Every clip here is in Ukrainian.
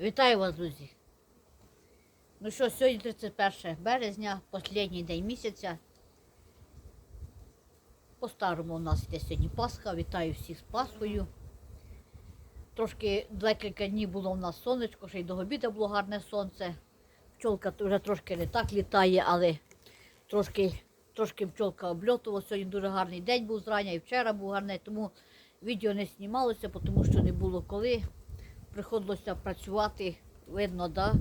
Вітаю вас, друзі. Ну що, сьогодні 31 березня, останній день місяця. По-старому у нас йде сьогодні Пасха. Вітаю всіх з Пасхою. Трошки декілька днів було у нас сонечко, ще й до обіду було гарне сонце. Пчолка вже трошки не так літає, але трошки, трошки пчолка обльотувала. Сьогодні дуже гарний день був зрання, і вчора був гарний, тому відео не знімалося, тому що не було коли приходилося працювати, видно, да?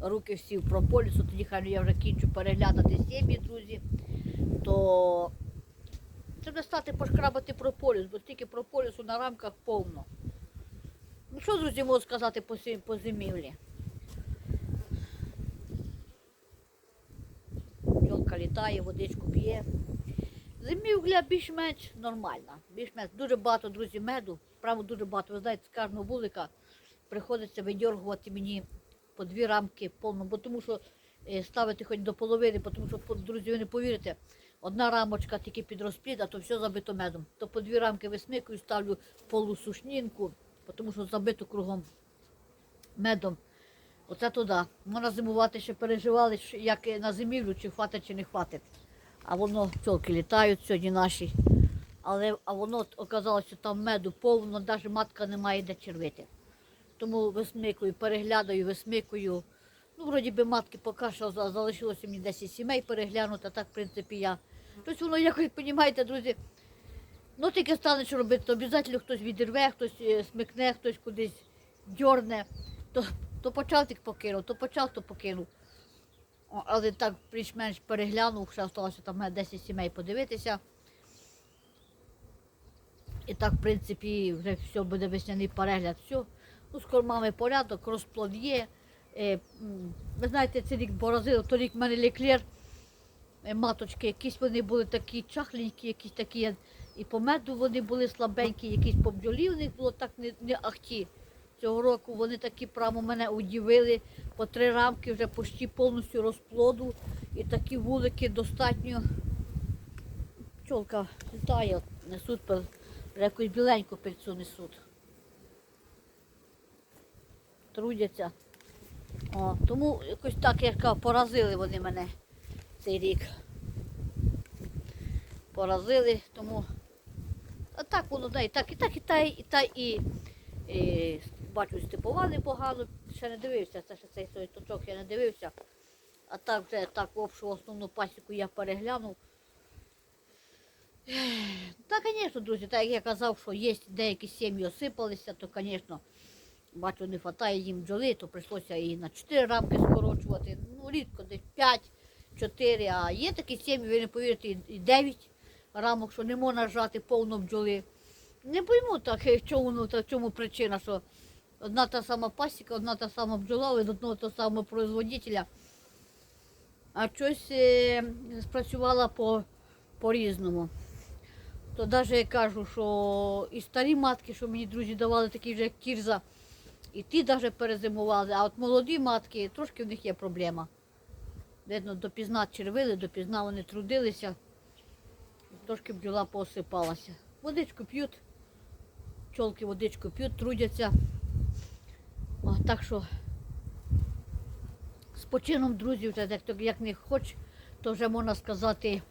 руки всі в прополісу, тоді хай я вже кінчу переглядати сім'ї, друзі, то треба стати пошкрабати прополіс, бо стільки прополісу на рамках повно. Ну що, друзі, можу сказати по, сі- по зимівлі? Пчолка літає, водичку п'є. Зимівля більш-менш нормальна. Більш-менш дуже багато, друзі, меду. Право дуже багато. Ви знаєте, з кожного вулика приходиться видьоргувати мені по дві рамки повно, бо тому що е, ставити хоч до половини, тому що, друзі, ви не повірите, одна рамочка тільки під розплід, а то все забито медом. То по дві рамки висмикую, ставлю полусушнінку, тому що забито кругом медом. Оце туди. Можна зимувати, ще переживали, як на зимівлю, чи хватить, чи не хватить. А воно пчолки літають сьогодні наші. Але а воно оказалося, там меду повно, навіть матка не має де червити. Тому висмикую, переглядаю, висмикую. Ну, вроді би матки поки що залишилося мені 10 сімей переглянути, а так, в принципі, я. Тобто воно якось, розумієте, друзі, ну тільки стане що робити, то обов'язково хтось відірве, хтось е, смикне, хтось кудись дьорне. То, то почав тільки покинув, то почав, то покинув. Але так більш-менш переглянув, ще залишилося там 10 сімей подивитися. І так, в принципі, вже все буде весняний перегляд. Все. Ну, з кормами порядок, розплод є. Е, ви знаєте, цей рік боразив, то рік в мене ліклер, е, маточки, якісь вони були такі чахленькі, якісь такі, і по меду вони були слабенькі, якісь по бджолі в них було так не, не ахті. Цього року вони такі прямо мене удивили, по три рамки вже почти повністю розплоду. І такі вулики достатньо. Пчолка літає, несуть якусь біленьку пильцю несуть. Трудяться. О, тому якось так, я кажу, поразили вони мене цей рік. Поразили, тому. А так воно, да, і так, і так, і та, і та, і, і бачу, степова непогано, ще не дивився, це ще цей той точок я не дивився. А так вже так общу основну пасіку я переглянув. Та, звісно, друзі, так як я казав, що є деякі сім'ї осипалися, то, звісно, бачу, не вистачає їм бджоли, то прийшлося і на 4 рамки скорочувати. Ну, рідко, десь 5, 4, а є такі сім'ї, ви не повірите, і- і 9 рамок, що не можна жати повно бджоли. Не пойму так, чому, ну, та, чому причина, що одна та сама пасіка, одна та сама бджола від одного того самого производителя, а щось е, спрацювала по, по-різному. То навіть я кажу, що і старі матки, що мені друзі давали, такі вже як кірза, і ті навіть перезимували, а от молоді матки, трошки в них є проблема. Видно, допізна червили, допізна вони трудилися, трошки бджола поосипалася. Водичку п'ють, пчолки водичку п'ють, трудяться. О, так що з почином друзів, як, як не хоч, то вже можна сказати.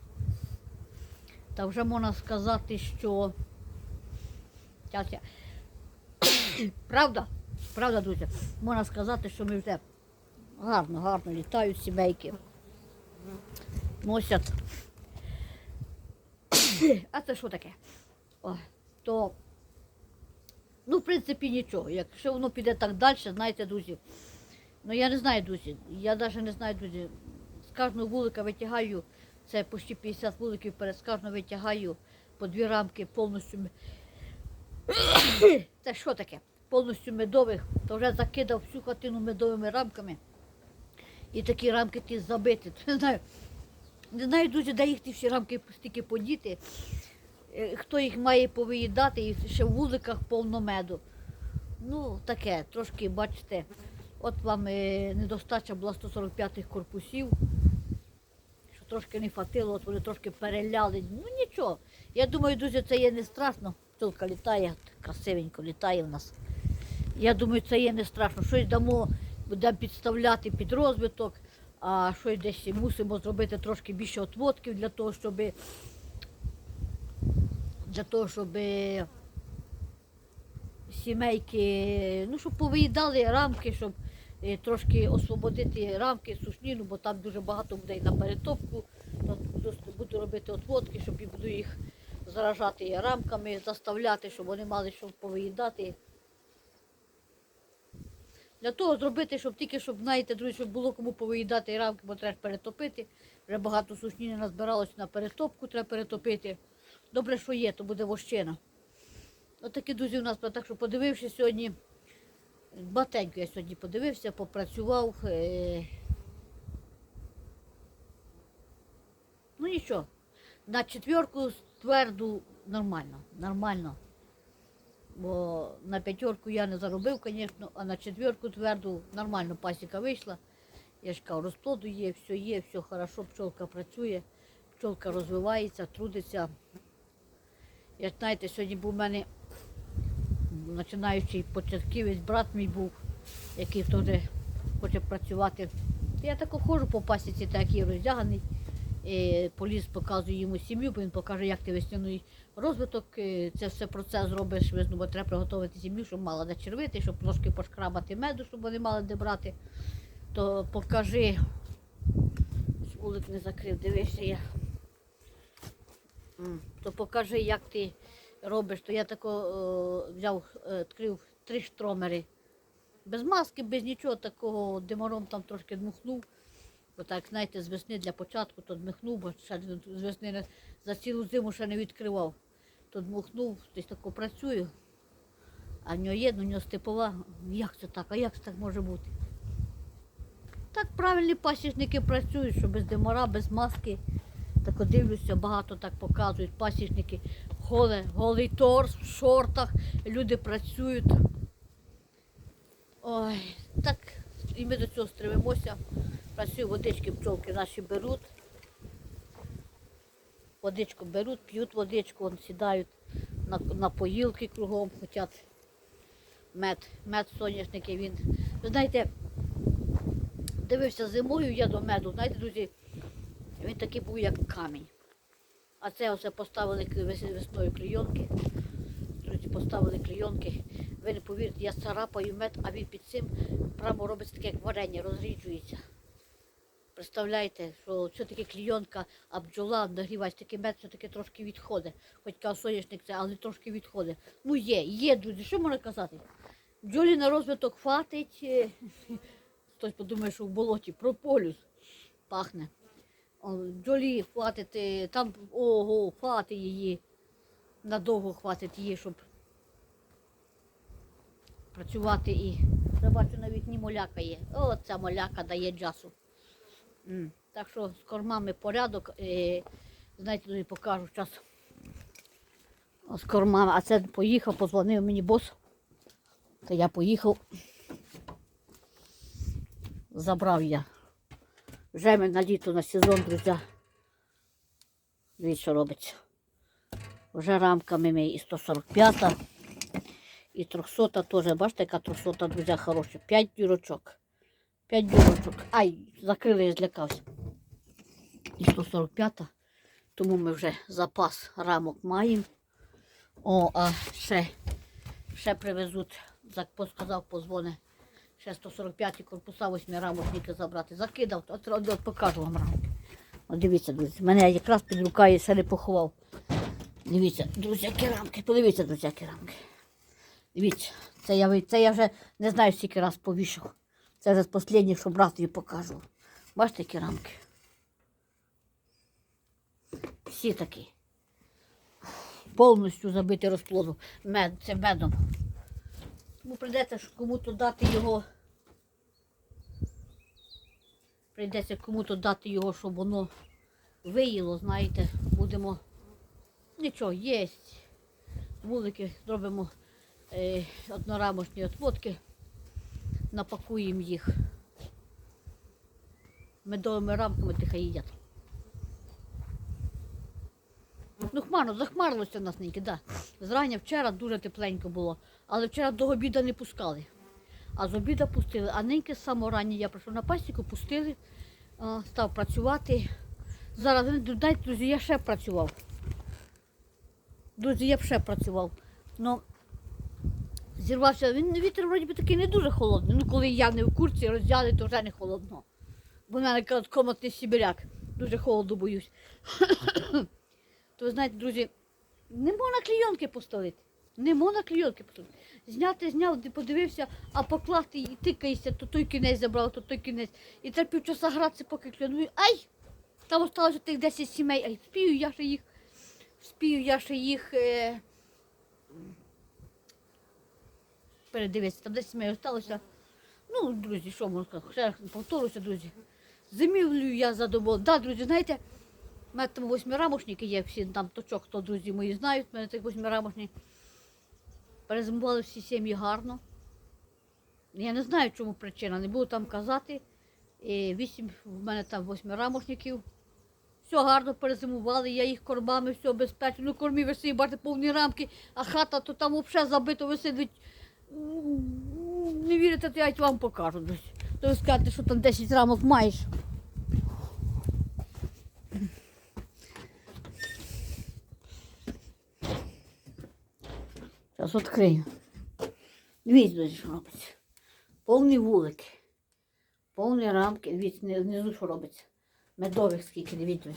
Та вже можна сказати, що. Правда? Правда, друзі? Можна сказати, що ми вже гарно, гарно літають сімейки. Носять. А це що таке? О, то, ну, в принципі, нічого. Якщо воно піде так далі, знаєте, друзі. Ну я не знаю, друзі. Я навіть не знаю, друзі. З кожного вулика витягаю, це почти 50 вуликів перед з кожного витягаю по дві рамки повністю. Це що таке? Повністю медових, то вже закидав всю хатину медовими рамками. І такі рамки ті забиті. Не знаю, не знаю, друзі, де їх ті всі рамки стільки подіти. Е, Хто їх має повиїдати, і ще в вуликах повно меду. Ну, таке, трошки, бачите, от вам е, недостача була 145-х корпусів, що трошки не хватило, от вони трошки переляли. Ну нічого. Я думаю, друзі, це є не страшно. Пчолка літає, красивенько літає в нас. Я думаю, це є не страшно. Щось дамо, будемо підставляти під розвиток, а щось десь мусимо зробити трошки більше отводків для того, щоб для того, щоб сімейки, ну, щоб повиїдали рамки, щоб е, трошки освободити рамки, сушніну, бо там дуже багато буде і на перетопку. Буду, робити отводки, щоб і буду їх заражати рамками, заставляти, щоб вони мали що повиїдати. Для того зробити, щоб тільки, щоб, знаєте, друзі, щоб було кому повиїдати рамки, бо треба перетопити. Вже багато сушніни назбиралось на перетопку, треба перетопити. Добре, що є, то буде вощина. Отакі друзі у нас, так що подивився сьогодні. Батенько я сьогодні подивився, попрацював. Е... Ну нічого. На четверку тверду нормально, нормально. Бо на п'ятерку я не заробив, звісно, а на четверку тверду нормально пасіка вийшла. Я ж кажу, розплоду є, все є, все хорошо, пчолка працює, пчолка розвивається, трудиться. Я знаєте, сьогодні був у мене починаючий початківець, брат мій був, який теж хоче працювати. Я так ходжу по пасіці, так і роздяганий. І поліз показую йому сім'ю, бо він покаже, як ти весняний розвиток. е, Це все процес зробиш, весну, бо треба приготувати сім'ю, щоб мала де червити, щоб трошки пошкрабати меду, щоб вони мали де брати. То покажи, вулик не закрив, дивишся я. То покажи, як ти робиш. То я тако е, взяв, е, відкрив три штромери. Без маски, без нічого такого, димаром там трошки дмухнув. Бо так, знаєте, з весни для початку то дмихнув, бо ще з весни за цілу зиму ще не відкривав. То дмухнув, десь тако працюю. А в нього є, ну, в нього степова. Як це так? А як це так може бути? Так правильні пасічники працюють, що без димара, без маски. Так дивлюся, багато так показують пасічники. Голе, голий торс в шортах, люди працюють. Ой, так, і ми до цього стремимося. Працюю, водички пчолки наші беруть. Водичку беруть, п'ють водичку, сідають на, на поїлки кругом, хочуть мед, мед соняшники. Він. Ви знаєте, дивився зимою я до меду, знаєте, друзі, він такий був, як камінь. А це оце поставили весною клейонки. Поставили клейонки. Ви не повірите, я царапаю мед, а він під цим прямо робиться таке, як варення, розріджується. Представляєте, що все-таки клійонка, а бджола нагрівається, такий мед все-таки трошки відходить. Хоч соняшник це, але трошки відходить. Ну є, є, друзі, що можна казати? Бджолі на розвиток хватить. е, Хтось подумає, що в болоті прополюс пахне. Бджолі хватить, е, там ого, хватить її. Надовго хватить її, щоб працювати і. Я бачу, навіть ні моляка є. О, ця моляка дає джасу. Так що з кормами порядок. Е, знаєте, тобі покажу зараз. З кормами. А це поїхав, позвонив мені бос. То я поїхав. Забрав я. Вже ми на літо, на сезон, друзі. Дивіться, що робиться. Вже рамками ми і 145 і 300 теж. Бачите, яка 300, друзі, хороша. 5 дюрочок. 5 дюрочок. Ай, закрили, я злякався. І 145. Тому ми вже запас рамок маємо. О, а ще, ще привезуть, зак- сказав, позвони. Ще 145-ті корпуса, 8 рамок забрати. Закидав, от, от, от покажу вам рамки. От дивіться, друзі, мене якраз під рукою ще не поховав. Дивіться, друзі, які рамки, подивіться, друзі, які рамки. Дивіться, це я, це я вже не знаю, скільки раз повішав. Це вже з останніх, що братові покажу. Бачите, які рамки? Всі такі. Повністю забиті розплодом. Мед, це медом. Тому прийдеться кому-то дати його. Прийдеться кому-то дати його, щоб воно виїло, знаєте, будемо. Нічого, є. Вулики зробимо однорамочні отводки, напакуємо їх медовими рамками, тихо їдять. Ну, хмарно, захмарилося нас неньки, да. Зрання вчора дуже тепленько було, але вчора до обіда не пускали. А з обіда пустили. А самого рання я прийшов на пасіку, пустили, став працювати. Зараз, дайте, друзі, я ще працював. Друзі, я б ще працював. Ну, зірвався. Він вітер вроді би такий не дуже холодний. Ну, коли я не в курці, роздяли, то вже не холодно. Бо в мене кажуть, комнатний сибіряк. Дуже холоду боюсь. то ви знаєте, друзі, не можна клійонки поставити. Не можна клійонки поставити. Зняти, зняв, подивився, а покласти і тикаєшся, то той кінець забрав, то той кінець. І треба півчаса гратися, поки клюну. Ай! Там осталося тих 10 сімей, ай, спію я ще їх. Спію я ще їх. Е... Передивитися, там 10 сімей осталося. Ну, друзі, що можна сказати? Ще раз повторюся, друзі. Зимівлю я задоволена. Да, друзі, знаєте, у мене там восьмирамошники є, всі там точок, хто друзі мої знають, у мене тих восьмирамошник. Перезимували всі сім'ї гарно. Я не знаю, чому причина, не буду там казати. І вісім, в мене там восьмирамошників. Все гарно перезимували, я їх кормами, все безпечно. Ну, кормів висить, бачите, повні рамки, а хата то там взагалі забито висить. Не вірите, то я вам покажу. друзі. То ви скажете, що там 10 рамок маєш. Зараз відкрию. Дивіться, що робиться. Повні вулики. Повні рамки. Дивіться, внизу що робиться. Медових скільки, дивіться.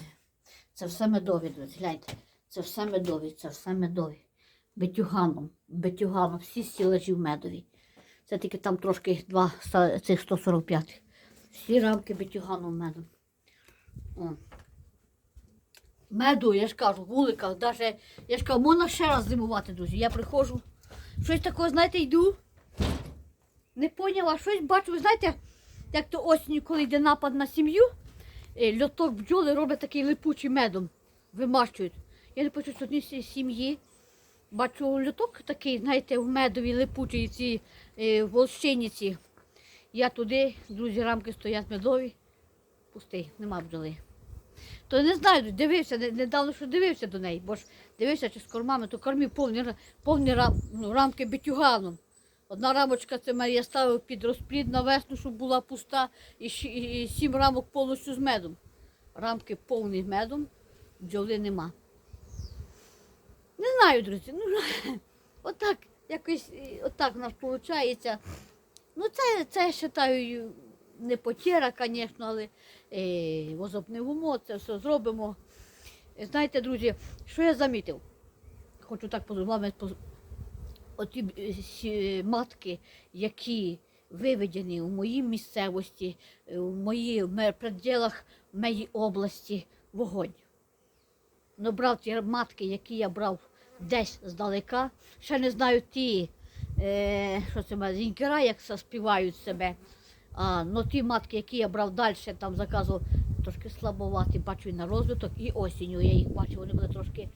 Це все медові. Гляньте. Це все медові, це все медові. Бетюганом, бетюганом, всі стілажі в медові. Це тільки там трошки два цих 145. Всі рамки бетюганом медом. О. Меду, я ж кажу, вуликах, даже, я ж кажу, можна ще раз зимувати, друзі. Я приходжу, щось такого, знаєте, йду. Не поняла, щось бачу, ви знаєте, як то осінню, коли йде напад на сім'ю, е, льоток бджоли роблять такий липучий медом, вимащують. Я не почув, що одній сім'ї. Бачу льоток такий, знаєте, в медові липучий ці е, волщиніці. Я туди, друзі, рамки стоять медові, пустий, нема бджоли. То не знаю, дивився, не- недавно що дивився до неї, бо ж дивився чи з кормами, то кормів повні, повні рам, ну, рамки бетюганом. Одна рамочка це я ставив під розплід на весну, щоб була пуста, і, і, і сім рамок повністю з медом. Рамки повні медом, бджоли нема. Не знаю, друзі. Ну, отак, якось, отак в нас виходить. Ну, це, це я вважаю, не потєра, звісно, але е, возобневимо, це все зробимо. Знаєте, друзі, що я замітив? Хочу так вами оті е, матки, які виведені у моїй місцевості, е, у моїх пределах моєї області вогонь. Ну, брав ті матки, які я брав десь здалека. Ще не знаю ті, е, що це зінькера, як співають себе. А, ну ті матки, які я брав далі, там заказував, трошки слабоваті, бачу на розвиток, і осінню я їх бачу, вони були трошки.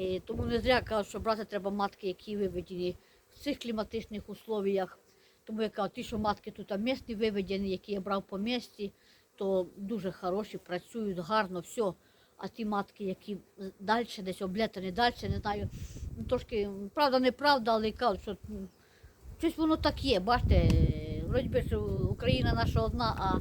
Е, тому не зря кажуть, що брати треба матки, які виведені в цих кліматичних условіях. Тому я кажу, ті, що матки тут місні виведені, які я брав по місті, то дуже хороші, працюють гарно, все. А ті матки, які далі, десь облетані далі, не знаю, ну, трошки, правда, неправда, але кажуть, що щось воно так є. Бачите, вроді би, що Україна наша одна, а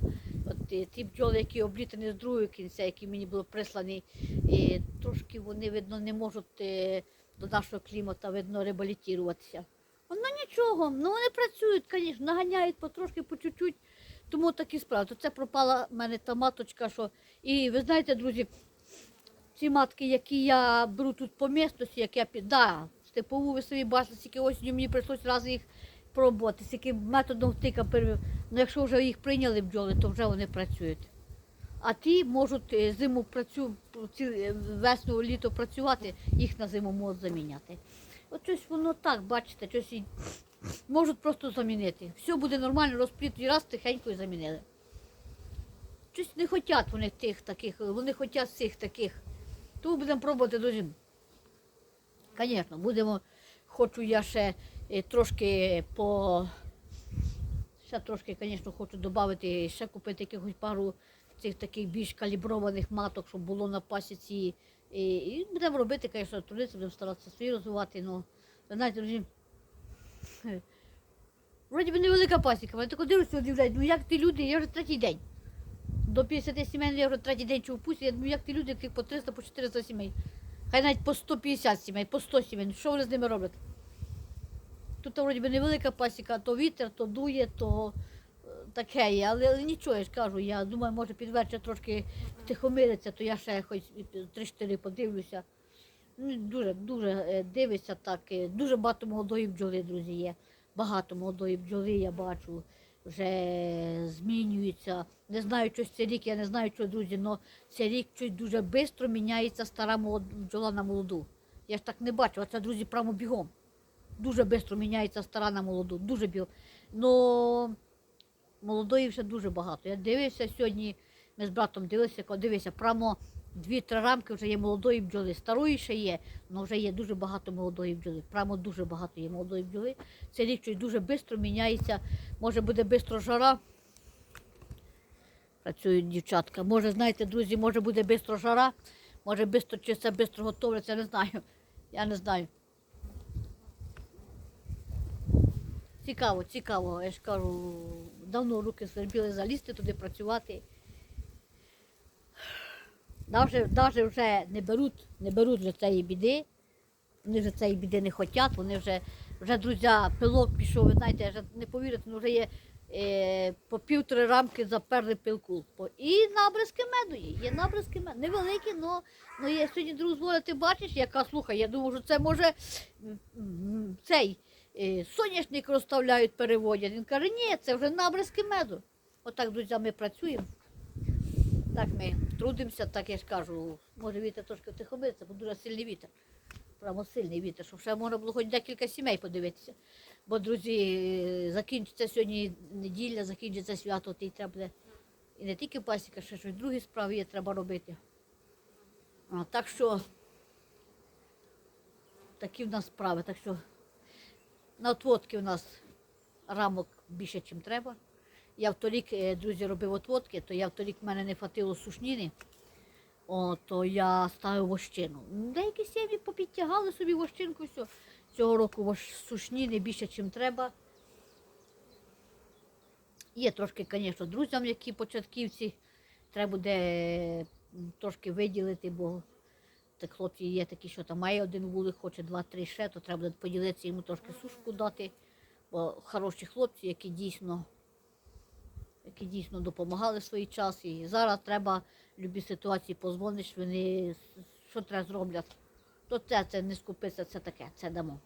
от ті бджоли, які облітані з другого кінця, які мені були прислані, е, трошки вони, видно, не можуть е, до нашого клімату, видно, реабілітуватися. Ну нічого, ну вони працюють, звісно, наганяють потрошки, по чуть-чуть. Тому такі справи. То це пропала в мене та маточка, що. І ви знаєте, друзі, ці матки, які я беру тут по містості, як я да, степову ви собі бачите, скільки осінню мені прийшлось раз їх пробувати, скільки методом втика перевів. Ну якщо вже їх прийняли бджоли, то вже вони працюють. А ті можуть е, зиму працю, е, весну, літо працювати, їх на зиму можуть заміняти. От щось воно так, бачите, щось і можуть просто замінити. Все буде нормально, розпліт і раз тихенько і замінили. Щось не хочуть вони тих таких, вони хочуть цих таких. Тому будемо пробувати до. Звісно, будемо, хочу я ще е, трошки по. Ще трошки, звісно, хочу додати, ще купити якихось пару цих таких більш каліброваних маток, щоб було на пасіці І, і будемо робити, звісно, трудитися, будемо старатися свої розвивати. Ну, знаєте, друзі, вроді би невелика пасіка, але так дивлюся, удивляють, ну як ті люди, я вже третій день. До 50 сімей я вже третій день чув пусті, я думаю, як ті люди, яких по 300, по 400 сімей. Хай навіть по 150 сімей, по 100 сімей. Ну, що вони з ними роблять? Тут вроді би невелика пасіка, то вітер, то дує, то е, таке є. Але, але нічого, я ж кажу, я думаю, може під вечір трошки втихомириться, то я ще хоч 3-4 подивлюся. Ну, дуже, дуже е, дивиться так. е, Дуже багато молодої бджоли, друзі, є. Багато молодої бджоли я бачу, вже змінюється. Не знаю, що цей рік, я не знаю, що, друзі, але цей рік щось дуже швидко міняється стара бджола на молоду. Я ж так не бачу, а це, друзі, прямо бігом. Дуже швидко міняється стара на молоду, дуже бігом. Но молодої вже дуже багато. Я дивився сьогодні, ми з братом дивилися, дивився, прямо дві-три рамки вже є молодої бджоли. Старої ще є, але вже є дуже багато молодої бджоли. Прямо дуже багато є молодої бджоли. Це рік дуже швидко міняється. Може буде швидко жара. Працюють дівчатка. Може, знаєте, друзі, може буде швидко жара, може швидко чи все швидко готовиться, не знаю. Я не знаю. Цікаво, цікаво. Я ж кажу, давно руки свербіли залізти туди працювати. Навіть, вже не беруть, не беруть вже цієї біди. Вони вже цієї біди не хочуть, вони вже, вже друзі, пилок пішов, ви знаєте, вже не повірите, ну вже є е, по півтори рамки заперли пилку. І набризки меду є, є набризки меду. Невеликі, але є сьогодні друг зволя, ти бачиш, яка слухай, я думаю, що це може цей е, соняшник розставляють, переводять. Він каже, ні, це вже набризки меду. Отак, друзі, ми працюємо. Так ми трудимося, так я ж кажу, може вітер трошки втихомиться, бо дуже сильний вітер. Прямо сильний вітер, щоб ще можна було хоч декілька сімей подивитися. Бо, друзі, закінчиться сьогодні неділя, закінчиться свято, і треба і не тільки пасіка, ще щось другі справи є, треба робити. А, так що такі в нас справи. Так що на отводки у нас рамок більше, ніж треба. Я в торік, е, друзі, робив отводки, то я в торік в мене не хватило сушніни, о, то я ставив вощину. Деякі сім'ї попідтягали собі вощинку, все. Цього року сушніни більше, ніж треба. Є трошки, звісно, друзям, які початківці, треба буде трошки виділити, бо так хлопці є такі, що там має один вулик, хоче два-три ще, то треба буде поділитися йому трошки сушку дати. Бо хороші хлопці, які дійсно які дійсно допомагали в свій час. І зараз треба будь-якій ситуації позвониш, вони що треба зроблять. То це, це не скупиться, це таке, це дамо.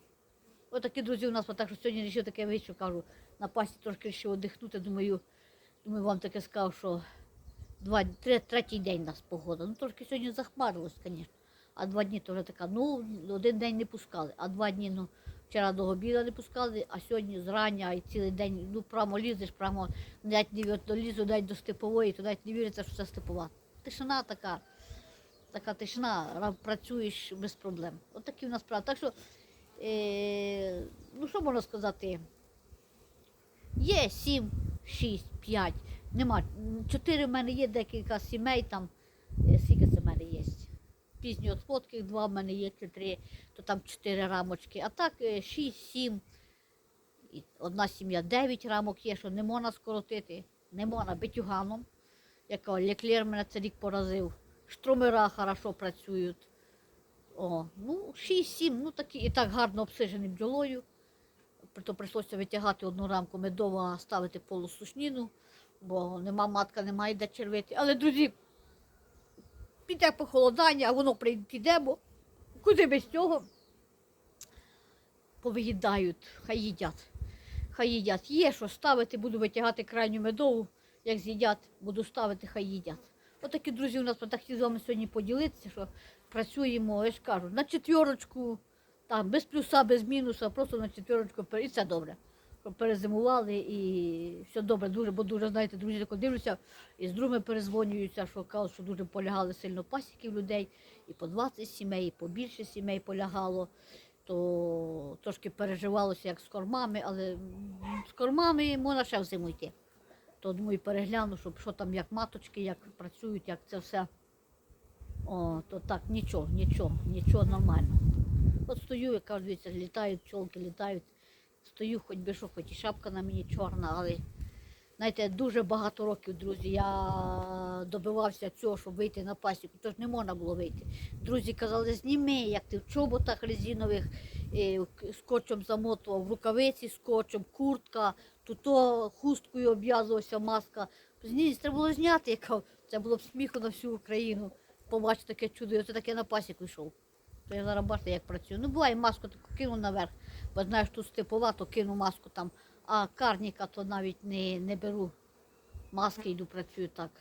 Отакі друзі у нас, так що сьогодні вирішив таке вийшов, кажу, на пасі трошки вирішив одихнути, думаю, думаю, вам таке сказав, що два, три, третій день у нас погода. Ну трошки сьогодні захмарилось, звісно. А два дні то вже така, ну, один день не пускали, а два дні, ну, вчора до обіду не пускали, а сьогодні зрання і цілий день, ну, прямо лізеш, прямо навіть не от долізу, навіть до степової, то навіть не віриться, що це степова. Тишина така, така тишина, працюєш без проблем. От в нас справи. Так що, е, ну що можна сказати? Є 7, 6, 5, нема. Чотири в мене є декілька сімей там. Е, Скільки це в мене є? Пізні от два в мене є, чи три, то там чотири рамочки. А так 6, 7. Одна сім'я 9 рамок є, що не можна скоротити, не можна битюганом. Яка леклер мене це рік поразив. Штромера хорошо працюють. О, ну, 6-7, ну такі і так гарно обсижені бджолою. Прито прийшлося витягати одну рамку медову, а ставити полусушніну, бо нема матка, немає де червити. Але, друзі, піде похолодання, а воно прийде, піде, бо куди без цього повиїдають, хай їдять. Хай їдять. Є що ставити, буду витягати крайню медову, як з'їдять, буду ставити, хай їдять. Отакі друзі у нас так з вами сьогодні поділитися, що працюємо, я ж кажу, на четвірочку, там, без плюса, без мінуса, просто на четвірочку, пер- і це добре. Перезимували і все добре, дуже, бо дуже, знаєте, друзі, тако дивлюся, і з другими перезвонюються, що кажуть, що дуже полягали сильно пасіків людей, і по 20 сімей, і по більше сімей полягало, то трошки переживалося, як з кормами, але з кормами можна ще в зиму йти. То думаю, перегляну, щоб що там, як маточки, як працюють, як це все. О, то так, нічого, нічого, нічого нормально. От стою, я кажу, дивіться, літають, пчолки літають. Стою, хоч би що, хоч і шапка на мені чорна, але знаєте, дуже багато років, друзі, я добивався цього, щоб вийти на пасіку, тож не можна було вийти. Друзі казали, зніми, як ти в чоботах резинових, е, скотчем замотував, в рукавиці скотчем, куртка, тут то хусткою обв'язувався маска. Зні, треба було зняти, я це було б сміху на всю Україну. Побачити таке чудо, оце таке на пасіку йшов. Я зараз бачите, як працюю. Ну, буває, маску таку кину наверх, бо знаєш, тут степова, то кину маску там, а карніка то навіть не, не беру. Маски йду, працюю так.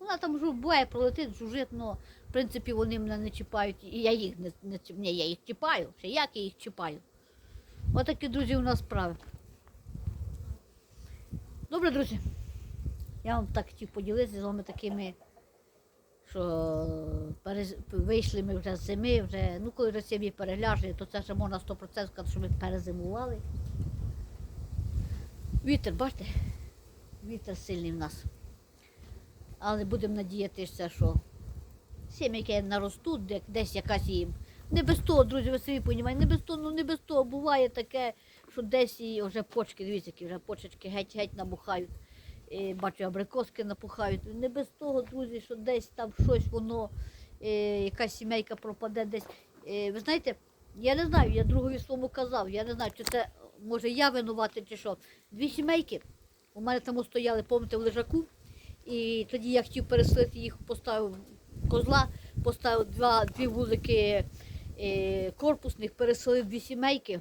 Вона там жу, буває, пролетить, жужить, але в принципі вони мене не чіпають, і я їх не, не Ні, я їх чіпаю, ще як я їх чіпаю. Отакі, друзі, у нас справи. Добре, друзі. Я вам так хотів поділитися з вами такими, що вийшли ми вже з зими, вже, ну коли вже сім'ї переляжені, то це вже можна 100% сказати, що ми перезимували. Вітер, бачите? Вітер сильний в нас. Але будемо надіятися, що сім'яки наростуть, де- десь якась їм. Не без того, друзі, ви собі розумієте, не без того, ну не без того. Буває таке, що десь і вже почки, дивіться, які вже почечки геть-геть набухають. Е, Бачу, абрикоски напухають. Не без того, друзі, що десь там щось воно, е, якась сімейка пропаде десь. Е, ви знаєте, я не знаю, я другові своєму казав, я не знаю, чи це може я винуватий, чи що. Дві сімейки у мене там стояли, пам'ятаєте, в лежаку. І тоді я хотів переселити їх, поставив козла, поставив два, дві вулики е, корпусних, переселив дві сімейки.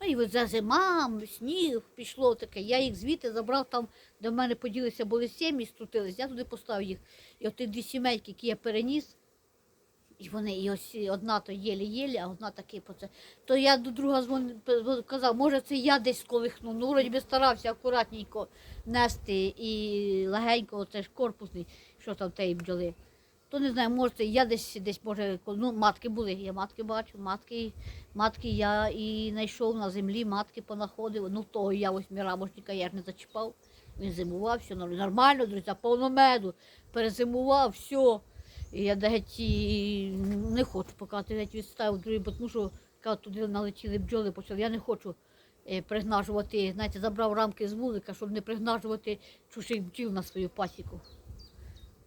Ну і вже зима, сніг пішло таке. Я їх звідти забрав там, де в мене поділися були сім'ї, струтились, я туди поставив їх. І от дві сімейки, які я переніс, і вони, і ось одна то єлі-єлі, а одна таки по це. То я до друга дзвонив, казав, може це я десь колихнув. Ну, вроді би старався акуратненько нести і легенько, це ж корпусний, що там теї бджоли. То не знаю, може я десь десь може, ну матки були, я матки бачу, матки, матки я і знайшов на землі, матки понаходив. Ну того я ось мірамошника я ж не зачіпав. Він зимував, все нормально, друзі, повно меду, перезимував, все. І я геть не хочу, поки ти геть відставив другий, бо тому що туди налетіли бджоли, почали. Я не хочу е, пригнажувати, знаєте, забрав рамки з вулика, щоб не пригнажувати чужих бджіл на свою пасіку.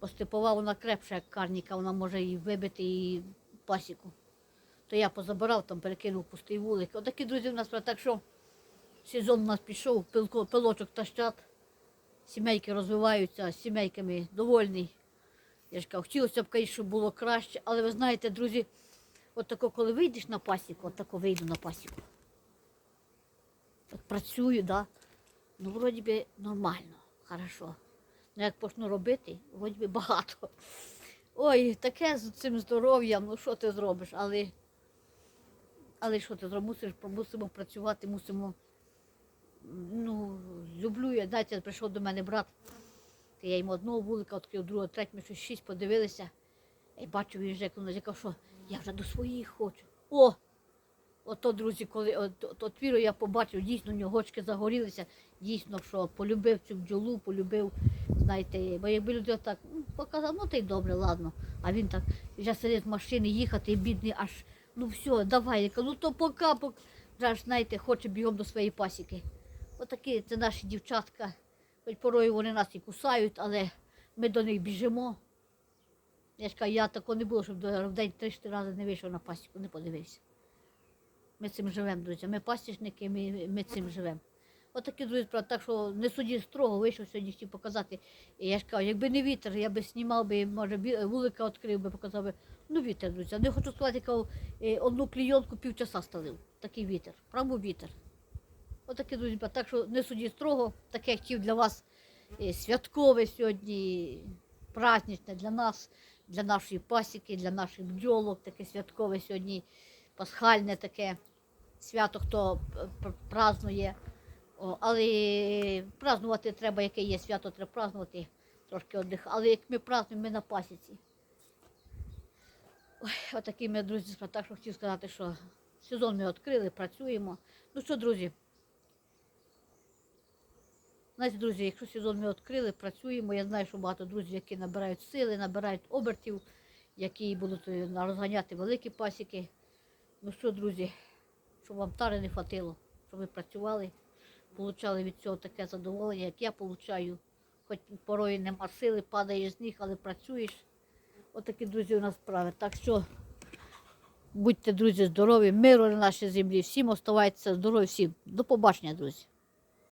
Бо степова вона крепша, як карніка, вона може і вибити і пасіку. То я позабирав, там перекинув пустий вулик. Отакі друзі в нас, так що сезон у нас пішов, пилочок тащать, сімейки розвиваються, з сімейками довольний. Я ж кажу, хотілося б, щоб було краще, але ви знаєте, друзі, от тако, коли вийдеш на пасіку, от тако вийду на пасіку. От працюю, да? ну вроді би нормально, хорошо. Ну як почну робити, вроді би багато. Ой, таке з цим здоров'ям, ну що ти зробиш, але, але що ти зробиш, мусимо працювати, мусимо. Ну, люблю я, знаєте, прийшов до мене брат. Я йому одного вулика відкрив, другого, третього, ми щось шість подивилися. І бачу, він вже коли казав, що я вже до своїх хочу. О! Ото, друзі, коли от, от, я побачив, дійсно у нього очки загорілися, дійсно, що полюбив цю бджолу, полюбив, знаєте, бо якби люди так ну, показав, ну та й добре, ладно. А він так вже сидить в машині їхати, і бідний, аж ну все, давай. Я кажу, ну то пока. Вже аж, знаєте, хоче бігом до своєї пасіки. Отакі це наші дівчатка. Хоч порою вони нас і кусають, але ми до них біжимо. Я ж кажу, я такого не було, щоб в день три-чотири рази не вийшов на пасіку, не подивився. Ми цим живемо, друзі. Ми пасічники, ми, ми цим живемо. Отакі, друзі, справи. так що не судіть строго, вийшов сьогодні хотів показати. І я ж кажу, якби не вітер, я би знімав би, може, вулика відкрив би, показав би. Ну, вітер, друзі. Не хочу сказати, кажу, е, одну клійонку півчаса сталив. Такий вітер. Прямо вітер. Отакі, друзі, справи. так що не судіть строго, таке я хотів для вас е, святкове сьогодні, праздничне для нас, для нашої пасіки, для наших бджолок, таке святкове сьогодні, пасхальне таке свято, хто п- п- празднує. О, але празднувати треба, яке є свято, треба празднувати, трошки віддих. Але як ми празднуємо, ми на пасіці. Ой, отакі ми, друзі, так що хотів сказати, що сезон ми відкрили, працюємо. Ну що, друзі, Знаєте, друзі, якщо сезон ми відкрили, працюємо. Я знаю, що багато друзів, які набирають сили, набирають обертів. які будуть е, розганяти великі пасіки. Ну що, друзі, щоб вам тари не хватило, щоб ви працювали, получали від цього таке задоволення, як я получаю. Хоч порою нема сили, падає з ніг, але працюєш. Отакі, друзі, у нас справи. Так що будьте, друзі, здорові, миру на нашій землі. Всім оставайтеся здорові, всім. До побачення, друзі.